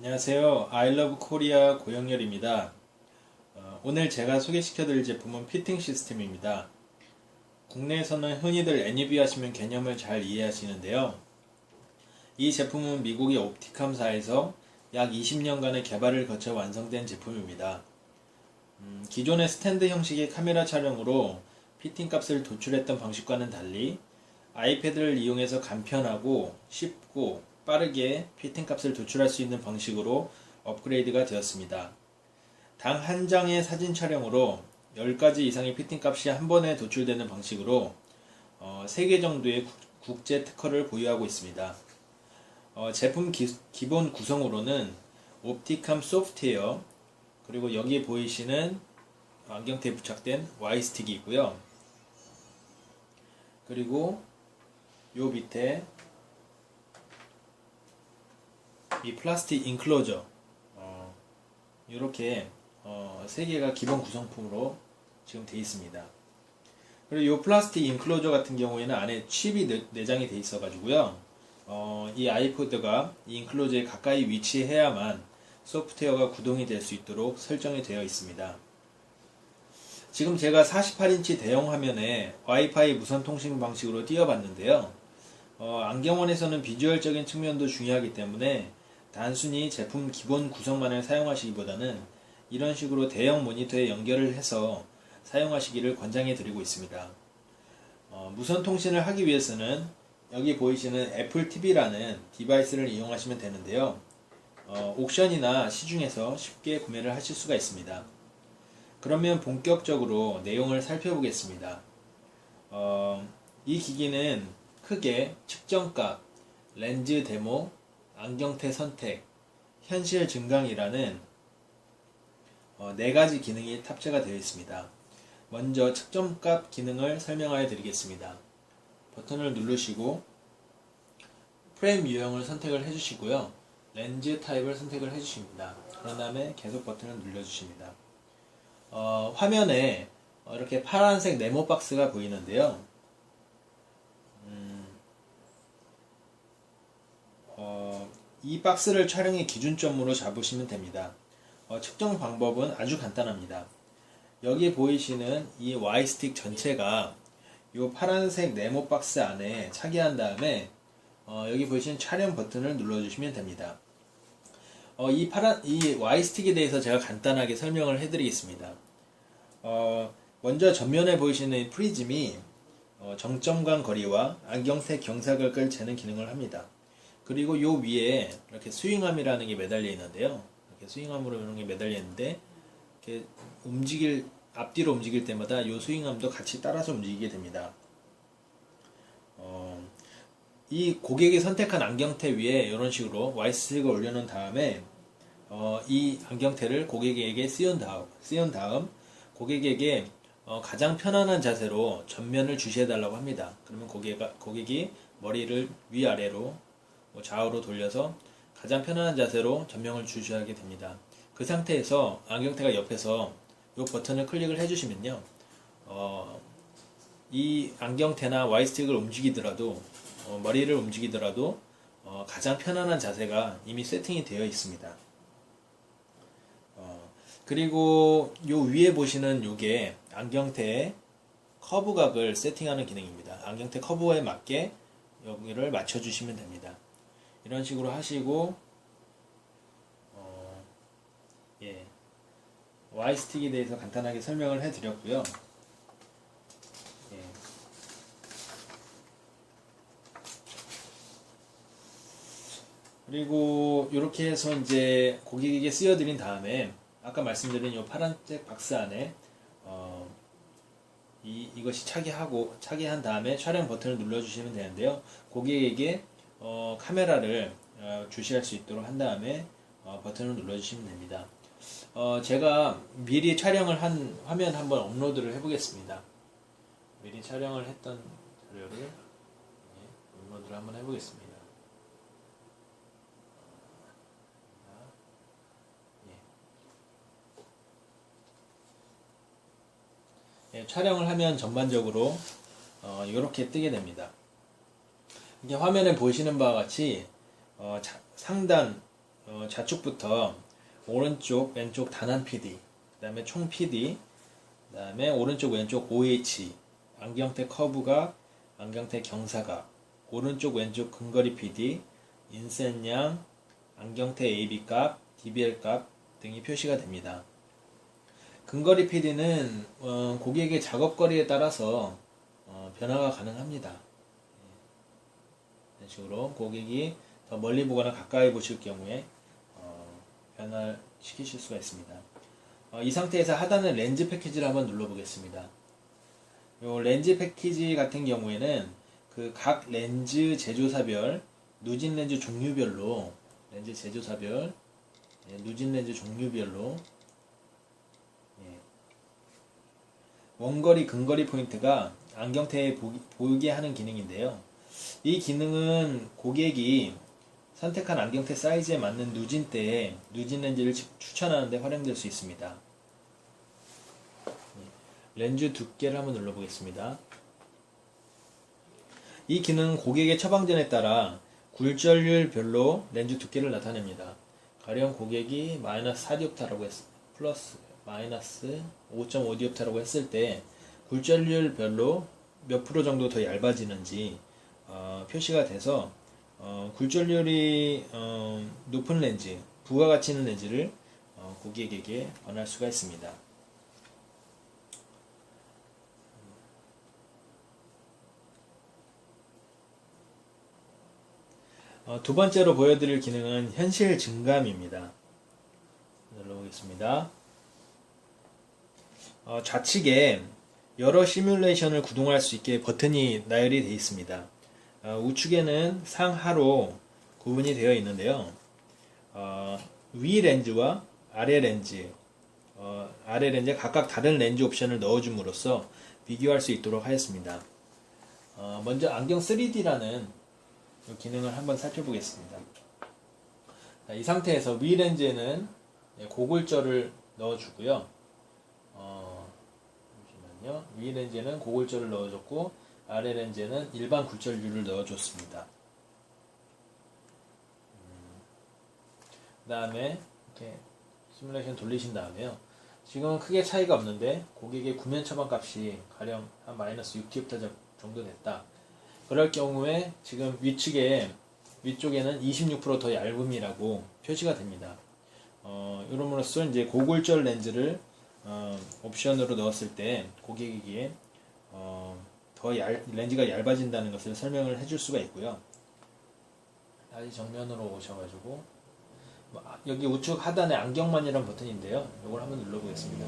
안녕하세요. 아이러브 코리아 고영렬입니다. 어, 오늘 제가 소개시켜 드릴 제품은 피팅 시스템입니다. 국내에서는 흔히들 애니비 하시면 개념을 잘 이해하시는데요. 이 제품은 미국의 옵티캄사에서 약 20년간의 개발을 거쳐 완성된 제품입니다. 음, 기존의 스탠드 형식의 카메라 촬영으로 피팅 값을 도출했던 방식과는 달리 아이패드를 이용해서 간편하고 쉽고 빠르게 피팅 값을 도출할 수 있는 방식으로 업그레이드가 되었습니다. 당 한 장의 사진 촬영으로 10가지 이상의 피팅 값이 한 번에 도출되는 방식으로 어, 3개 정도의 국- 국제 특허를 보유하고 있습니다. 어, 제품 기, 기본 구성으로는 옵티캄 소프트웨어 그리고 여기에 보이시는 안경테에 부착된 Y스틱이 있고요. 그리고 요 밑에 이 플라스틱 인클로저 어, 이렇게 어, 세 개가 기본 구성품으로 지금 되어 있습니다. 그리고 이 플라스틱 인클로저 같은 경우에는 안에 칩이 내, 내장이 되어 있어 가지고요. 어, 이 아이포드가 이 인클로저에 가까이 위치해야만 소프트웨어가 구동이 될 수 있도록 설정이 되어 있습니다. 지금 제가 48인치 대형 화면에 와이파이 무선 통신 방식으로 띄워봤는데요. 어, 안경원에서는 비주얼적인 측면도 중요하기 때문에 단순히 제품 기본 구성만을 사용하시기보다는 이런 식으로 대형 모니터에 연결을 해서 사용하시기를 권장해 드리고 있습니다. 어, 무선 통신을 하기 위해서는 여기 보이시는 애플 TV라는 디바이스를 이용하시면 되는데요. 어, 옥션이나 시중에서 쉽게 구매를 하실 수가 있습니다. 그러면 본격적으로 내용을 살펴보겠습니다. 어, 이 기기는 크게 측정값, 렌즈 데모, 안경테 선택, 현실 증강이라는 어, 네 가지 기능이 탑재가 되어 있습니다. 먼저 측정값 기능을 설명하여 드리겠습니다. 버튼을 누르시고 프레임 유형을 선택을 해주시고요. 렌즈 타입을 선택을 해주십니다. 그런 다음에 계속 버튼을 눌러주십니다. 어, 화면에 어, 이렇게 파란색 네모 박스가 보이는데요. 음, 어, 이 박스를 촬영의 기준점으로 잡으시면 됩니다. 어, 측정 방법은 아주 간단합니다. 여기 보이시는 이 Y스틱 전체가 이 파란색 네모 박스 안에 차기한 다음에 어, 여기 보이시는 촬영 버튼을 눌러주시면 됩니다. 어, 이 파란 이 Y스틱에 대해서 제가 간단하게 설명을 해드리겠습니다. 어, 먼저 전면에 보이시는 이 프리즘이 어, 정점간 거리와 안경색 경사각을 재는 기능을 합니다. 그리고 요 위에 이렇게 스윙암이라는 게 매달려 있는데요. 이렇게 스윙암으로 이런 게 매달려 있는데 이렇게 움직일 앞뒤로 움직일 때마다 요 스윙암도 같이 따라서 움직이게 됩니다. 어, 이 고객이 선택한 안경테 위에 이런 식으로 와이스틱을 올려놓은 다음에 어, 이 안경테를 고객에게 씌운 다음, 씌운 다음 고객에게 어, 가장 편안한 자세로 전면을 주시해달라고 합니다. 그러면 고객가, 고객이 머리를 위아래로 뭐 좌우로 돌려서 가장 편안한 자세로 전면을 주시하게 됩니다. 그 상태에서 안경테가 옆에서 이 버튼을 클릭을 해주시면요. 어, 이 안경테나 와이스틱을 움직이더라도 어, 머리를 움직이더라도 어, 가장 편안한 자세가 이미 세팅이 되어 있습니다. 어, 그리고 요 위에 보시는 요게 안경테의 커브각을 세팅하는 기능입니다. 안경테 커브에 맞게 여기를 맞춰주시면 됩니다. 이런 식으로 하시고 어, 예. Y스틱에 대해서 간단하게 설명을 해드렸고요. 예. 그리고 이렇게 해서 이제 고객에게 쓰여드린 다음에 아까 말씀드린 이 파란색 박스 안에 어, 이, 이것이 차기하고 차기한 다음에 촬영 버튼을 눌러주시면 되는데요. 고객에게 어, 카메라를 어, 주시할 수 있도록 한 다음에 어, 버튼을 눌러주시면 됩니다. 어, 제가 미리 촬영을 한 화면 한번 업로드를 해보겠습니다. 미리 촬영을 했던 자료를 예, 업로드를 한번 해보겠습니다. 예, 촬영을 하면 전반적으로 어, 이렇게 뜨게 됩니다. 이게 화면에 보시는 바와 같이 어, 자- 상단 어, 좌측부터 오른쪽, 왼쪽 단한 PD, 그 다음에 총 PD, 그 다음에 오른쪽, 왼쪽 OH, 안경테 커브각, 안경테 경사각, 오른쪽, 왼쪽 근거리 PD, 인센양, 안경테 AB 값, DBL 값 등이 표시가 됩니다. 근거리 PD는 어, 고객의 작업거리에 따라서 어, 변화가 가능합니다. 예. 이런 식으로 고객이 더 멀리 보거나 가까이 보실 경우에 어, 변화시키실 수가 있습니다. 어, 이 상태에서 하단의 렌즈 패키지를 한번 눌러보겠습니다. 요 렌즈 패키지 같은 경우에는 그 각 렌즈 제조사별 누진 렌즈 종류별로 렌즈 제조사별 예, 누진 렌즈 종류별로 예, 원거리 근거리 포인트가 안경테에 보이게 하는 기능인데요. 이 기능은 고객이 선택한 안경테 사이즈에 맞는 누진대에 누진 렌즈를 추- 추천하는 데 활용될 수 있습니다. 예, 렌즈 두께를 한번 눌러보겠습니다. 이 기능은 고객의 처방전에 따라 굴절률별로 렌즈 두께를 나타냅니다. 가령 고객이 마이너스 4디옵타라고 했, 플러스 마이너스 5.5디옵타라고 했을 때 굴절률별로 몇 프로 정도 더 얇아지는지 어, 표시가 돼서 어, 굴절률이 어, 높은 렌즈, 부가 가치 있는 렌즈를 어, 고객에게 권할 수가 있습니다. 어, 두 번째로 보여드릴 기능은 현실 증감입니다. 눌러보겠습니다. 어, 좌측에 여러 시뮬레이션을 구동할 수 있게 버튼이 나열이 되어 있습니다. 어, 우측에는 상하로 구분이 되어 있는데요. 어, 위 렌즈와 아래 렌즈, 어, 아래 렌즈에 각각 다른 렌즈 옵션을 넣어줌으로써 비교할 수 있도록 하였습니다. 어, 먼저 안경 3D라는 이 기능을 한번 살펴보겠습니다. 자, 이 상태에서 위 렌즈에는 네, 고글절을 넣어주고요. 어, 잠시만요. 위 렌즈에는 고글절을 넣어줬고 아래 렌즈에는 일반 굴절류를 넣어줬습니다. 그 다음에 이렇게 시뮬레이션 돌리신 다음에요. 지금은 크게 차이가 없는데 고객의 구면 처방 값이 가령 한 마이너스 6디옵타 정도 됐다. 그럴 경우에 지금 위측에 위쪽에는 26%더 얇음이라고 표시가 됩니다. 어, 이름으로써 이제 고골절 렌즈를 어, 옵션으로 넣었을 때 고객에게 어, 더 얇, 렌즈가 얇아진다는 것을 설명을 해줄 수가 있고요. 다시 정면으로 오셔가지고 뭐, 아, 여기 우측 하단에 안경만이라는 버튼인데요. 이걸 한번 눌러보겠습니다.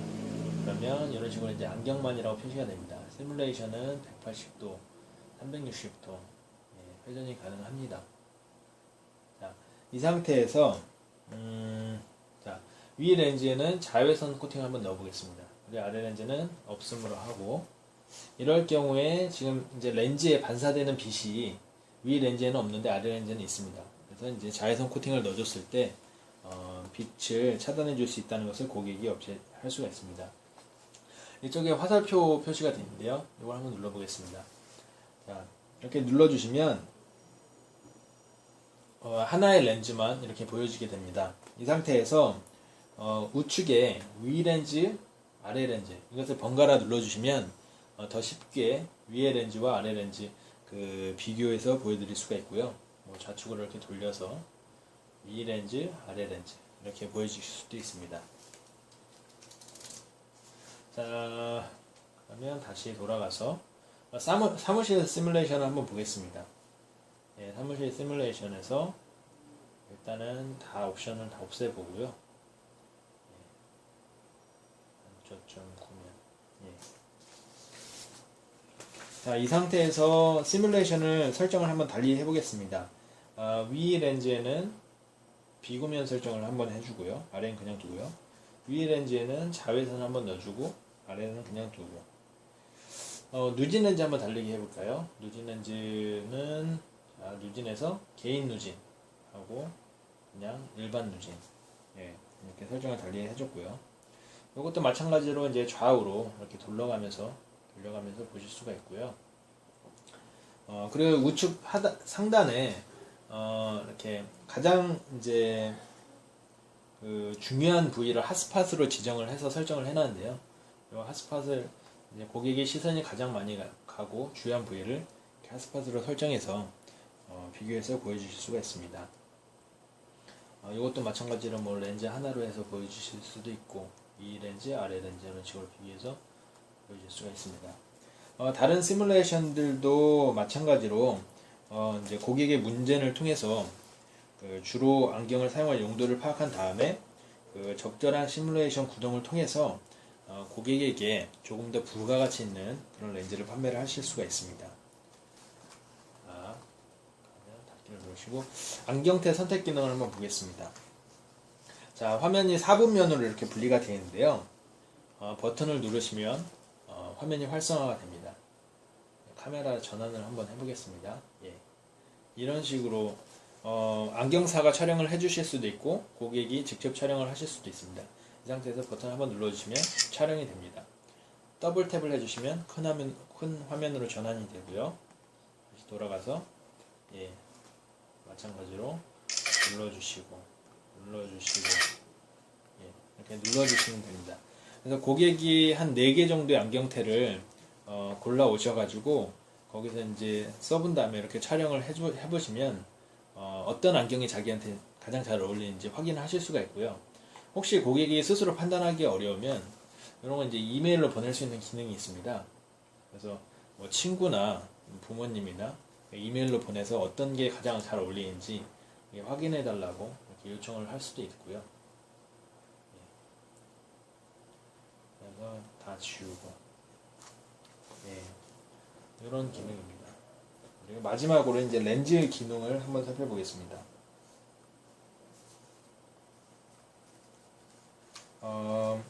그러면 이런 식으로 이제 안경만이라고 표시가 됩니다. 시뮬레이션은 180도, 360도 예, 회전이 가능합니다. 자, 이 상태에서 음, 자, 위 렌즈에는 자외선 코팅 한번 넣어보겠습니다. 그리고 아래 렌즈는 없음으로 하고 이럴 경우에 지금 이제 렌즈에 반사되는 빛이 위 렌즈에는 없는데 아래 렌즈는 있습니다. 그래서 이제 자외선 코팅을 넣어줬을 때 어, 빛을 차단해 줄 수 있다는 것을 고객이 없애할 수가 있습니다. 이쪽에 화살표 표시가 되는데요. 이걸 한번 눌러보겠습니다. 자, 이렇게 눌러주시면 어, 하나의 렌즈만 이렇게 보여지게 됩니다. 이 상태에서 어, 우측에 위 렌즈, 아래 렌즈 이것을 번갈아 눌러주시면 어, 더 쉽게 위의 렌즈와 아래 렌즈 그 비교해서 보여드릴 수가 있고요. 뭐 좌측으로 이렇게 돌려서 위 렌즈, 아래 렌즈 이렇게 보여주실 수도 있습니다. 자, 그러면 다시 돌아가서 어, 사무, 사무실 시뮬레이션을 한번 보겠습니다. 예, 사무실 시뮬레이션에서 일단은 다 옵션을 다 없애보고요. 예, 저점 구면. 예. 자, 이 상태에서 시뮬레이션을 설정을 한번 달리 해보겠습니다. 아, 위 렌즈에는 비구면 설정을 한번 해주고요. 아래는 그냥 두고요. 위 렌즈에는 자외선 한번 넣어주고 아래는 그냥 두고 어, 누진 렌즈 한번 달리기 해볼까요? 누진 렌즈는 자, 누진에서 개인 누진 하고 그냥 일반 누진 예, 이렇게 설정을 달리 해줬고요. 이것도 마찬가지로 이제 좌우로 이렇게 돌려가면서 돌려가면서 보실 수가 있고요. 어, 그리고 우측 하단, 상단에 어, 이렇게 가장 이제 그 중요한 부위를 핫스팟으로 지정을 해서 설정을 해놨는데요. 이 핫스팟을 이제 고객의 시선이 가장 많이 가- 가고 주요한 부위를 핫스팟으로 설정해서 어, 비교해서 보여주실 수가 있습니다. 어, 이것도 마찬가지로 뭐 렌즈 하나로 해서 보여주실 수도 있고 이 렌즈, 아래 렌즈 이런 식으로 비교해서 보여줄 수가 있습니다. 어, 다른 시뮬레이션들도 마찬가지로 어, 이제 고객의 문제를 통해서 그 주로 안경을 사용할 용도를 파악한 다음에 그 적절한 시뮬레이션 구동을 통해서 어, 고객에게 조금 더 부가가치 있는 그런 렌즈를 판매를 하실 수가 있습니다. 누르시고 안경테 선택 기능을 한번 보겠습니다. 자, 화면이 4분 면으로 이렇게 분리가 되어 있는데요. 어, 버튼을 누르시면 어, 화면이 활성화가 됩니다. 카메라 전환을 한번 해보겠습니다. 예. 이런 식으로 어, 안경사가 촬영을 해주실 수도 있고 고객이 직접 촬영을 하실 수도 있습니다. 이 상태에서 버튼 한번 눌러주시면 촬영이 됩니다. 더블 탭을 해주시면 큰 화면 큰 화면으로 전환이 되고요. 다시 돌아가서 예 마찬가지로 눌러주시고 눌러주시고 예, 이렇게 눌러주시면 됩니다. 그래서 고객이 한 4개 정도의 안경테를 어, 골라 오셔가지고 거기서 이제 써본 다음에 이렇게 촬영을 해주, 해보시면 어, 떤 안경이 자기한테 가장 잘 어울리는지 확인하실 수가 있고요. 혹시 고객이 스스로 판단하기 어려우면 이런 건 이제 이메일로 보낼 수 있는 기능이 있습니다. 그래서 뭐 친구나 부모님이나 이메일로 보내서 어떤 게 가장 잘 어울리는지 확인해 달라고 요청을 할 수도 있고요. 그래서 다 지우고 예. 이런 기능입니다. 그리고 마지막으로 이제 렌즈 기능을 한번 살펴보겠습니다. 어,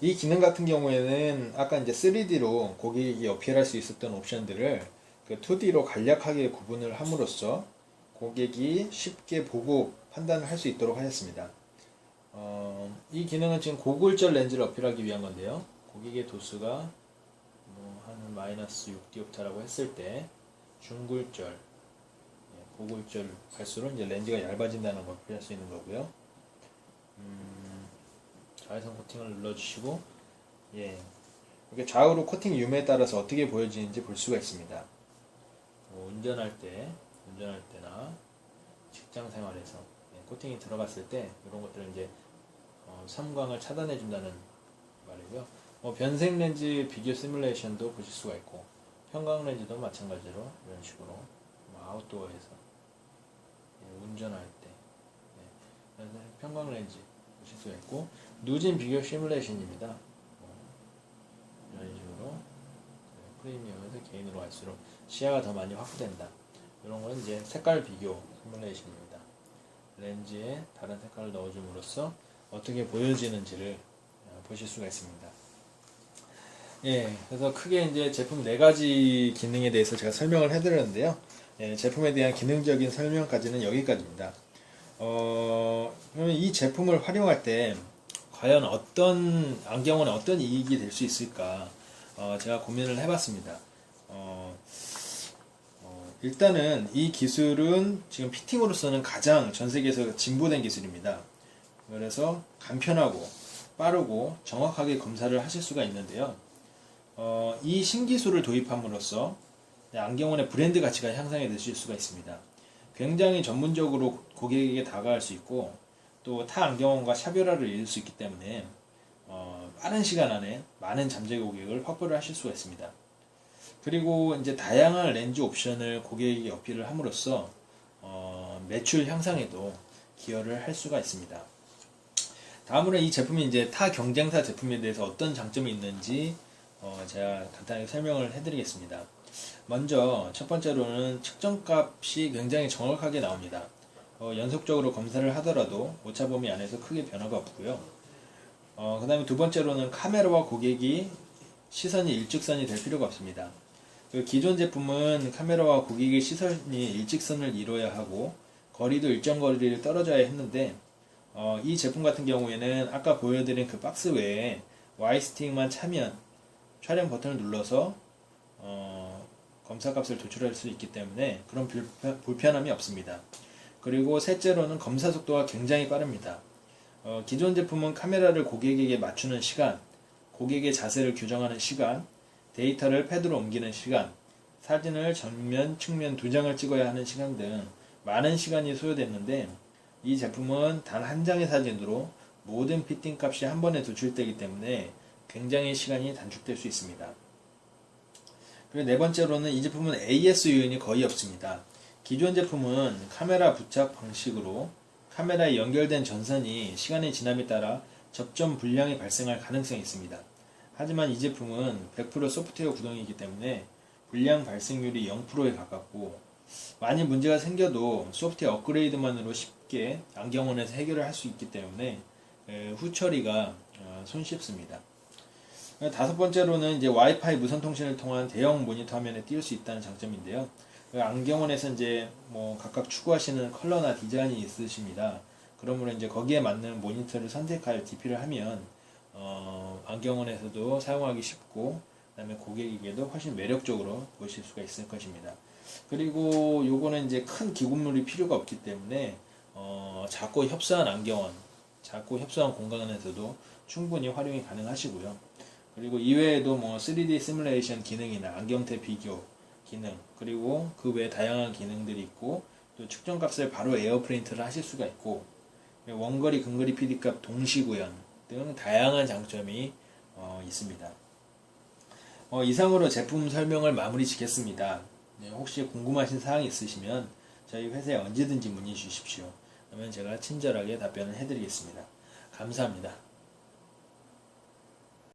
이 기능 같은 경우에는 아까 이제 3D로 고객이 어필할 수 있었던 옵션들을 그 2D로 간략하게 구분을 함으로써 고객이 쉽게 보고 판단을 할 수 있도록 하였습니다. 어, 이 기능은 지금 고골절 렌즈를 어필하기 위한 건데요. 고객의 도수가 뭐 한 마이너스 6디옵타라고 했을 때 중골절, 예, 고골절 갈수록 이제 렌즈가 얇아진다는 걸 표현할 수 있는 거고요. 음, 자외선 코팅을 눌러주시고, 예, 이렇게 좌우로 코팅 유무에 따라서 어떻게 보여지는지 볼 수가 있습니다. 뭐 운전할 때, 운전할 때나 직장 생활에서 예, 코팅이 들어갔을 때 이런 것들을 이제 어, 삼광을 차단해 준다는 말이고요. 뭐 변색 렌즈 비교 시뮬레이션도 보실 수가 있고 형광 렌즈도 마찬가지로 이런 식으로 뭐 아웃도어에서 예, 운전할 때 예, 그래서 형광 렌즈 보실 수가 있고 누진 비교 시뮬레이션입니다. 뭐 이런 식으로 예, 프리미엄에서 개인으로 갈수록 시야가 더 많이 확보된다. 이런 건 이제 색깔 비교 시뮬레이션입니다. 렌즈에 다른 색깔을 넣어줌으로써 어떻게 보여지는지를 어, 보실 수가 있습니다. 예, 그래서 크게 이제 제품 네 가지 기능에 대해서 제가 설명을 해드렸는데요. 예, 제품에 대한 기능적인 설명까지는 여기까지입니다. 어, 그러면 이 제품을 활용할 때 과연 어떤 안경은 어떤 이익이 될 수 있을까? 어, 제가 고민을 해봤습니다. 일단은 이 기술은 지금 피팅으로서는 가장 전 세계에서 진보된 기술입니다. 그래서 간편하고 빠르고 정확하게 검사를 하실 수가 있는데요. 어, 이 신기술을 도입함으로써 안경원의 브랜드 가치가 향상이 되실 수가 있습니다. 굉장히 전문적으로 고객에게 다가갈 수 있고 또 타 안경원과 차별화를 이룰 수 있기 때문에 어, 빠른 시간 안에 많은 잠재 고객을 확보를 하실 수가 있습니다. 그리고 이제 다양한 렌즈 옵션을 고객에게 어필을 함으로써 어, 매출 향상에도 기여를 할 수가 있습니다. 다음으로 이 제품이 이제 타 경쟁사 제품에 대해서 어떤 장점이 있는지 어, 제가 간단하게 설명을 해드리겠습니다. 먼저 첫 번째로는 측정값이 굉장히 정확하게 나옵니다. 어, 연속적으로 검사를 하더라도 오차 범위 안에서 크게 변화가 없고요. 어, 그 다음에 두 번째로는 카메라와 고객이 시선이 일직선이 될 필요가 없습니다. 그 기존 제품은 카메라와 고객의 시선이 일직선을 이뤄야 하고 거리도 일정 거리를 떨어져야 했는데 어, 이 제품 같은 경우에는 아까 보여드린 그 박스 외에 Y 스틱만 차면 촬영 버튼을 눌러서 어, 검사 값을 도출할 수 있기 때문에 그런 불편, 불편함이 없습니다. 그리고 셋째로는 검사 속도가 굉장히 빠릅니다. 어, 기존 제품은 카메라를 고객에게 맞추는 시간, 고객의 자세를 규정하는 시간, 데이터를 패드로 옮기는 시간, 사진을 전면, 측면 두 장을 찍어야 하는 시간 등 많은 시간이 소요됐는데 이 제품은 단 한 장의 사진으로 모든 피팅 값이 한 번에 도출되기 때문에 굉장히 시간이 단축될 수 있습니다. 그리고 네 번째로는 이 제품은 AS 요인이 거의 없습니다. 기존 제품은 카메라 부착 방식으로 카메라에 연결된 전선이 시간이 지남에 따라 접점 불량이 발생할 가능성이 있습니다. 하지만 이 제품은 100% 소프트웨어 구동이기 때문에 불량 발생률이 0%에 가깝고 많이 문제가 생겨도 소프트웨어 업그레이드만으로 쉽게 안경원에서 해결을 할 수 있기 때문에 에, 후처리가 어, 손쉽습니다. 다섯 번째로는 이제 와이파이 무선 통신을 통한 대형 모니터 화면에 띄울 수 있다는 장점인데요. 그 안경원에서 이제 뭐 각각 추구하시는 컬러나 디자인이 있으십니다. 그러므로 이제 거기에 맞는 모니터를 선택하여 DP를 하면 어, 안경원에서도 사용하기 쉽고 그다음에 고객에게도 훨씬 매력적으로 보실 수가 있을 것입니다. 그리고 요거는 이제 큰 기구물이 필요가 없기 때문에 어, 작고 협소한 안경원, 작고 협소한 공간에서도 충분히 활용이 가능하시고요. 그리고 이외에도 뭐 3D 시뮬레이션 기능이나 안경테 비교 기능 그리고 그 외에 다양한 기능들이 있고 또 측정 값을 바로 에어프린트를 하실 수가 있고 원거리 근거리 PD값 동시 구현 등 다양한 장점이 어, 있습니다. 어, 이상으로 제품 설명을 마무리 짓겠습니다. 네, 혹시 궁금하신 사항이 있으시면 저희 회사에 언제든지 문의 주십시오. 그러면 제가 친절하게 답변을 해드리겠습니다. 감사합니다.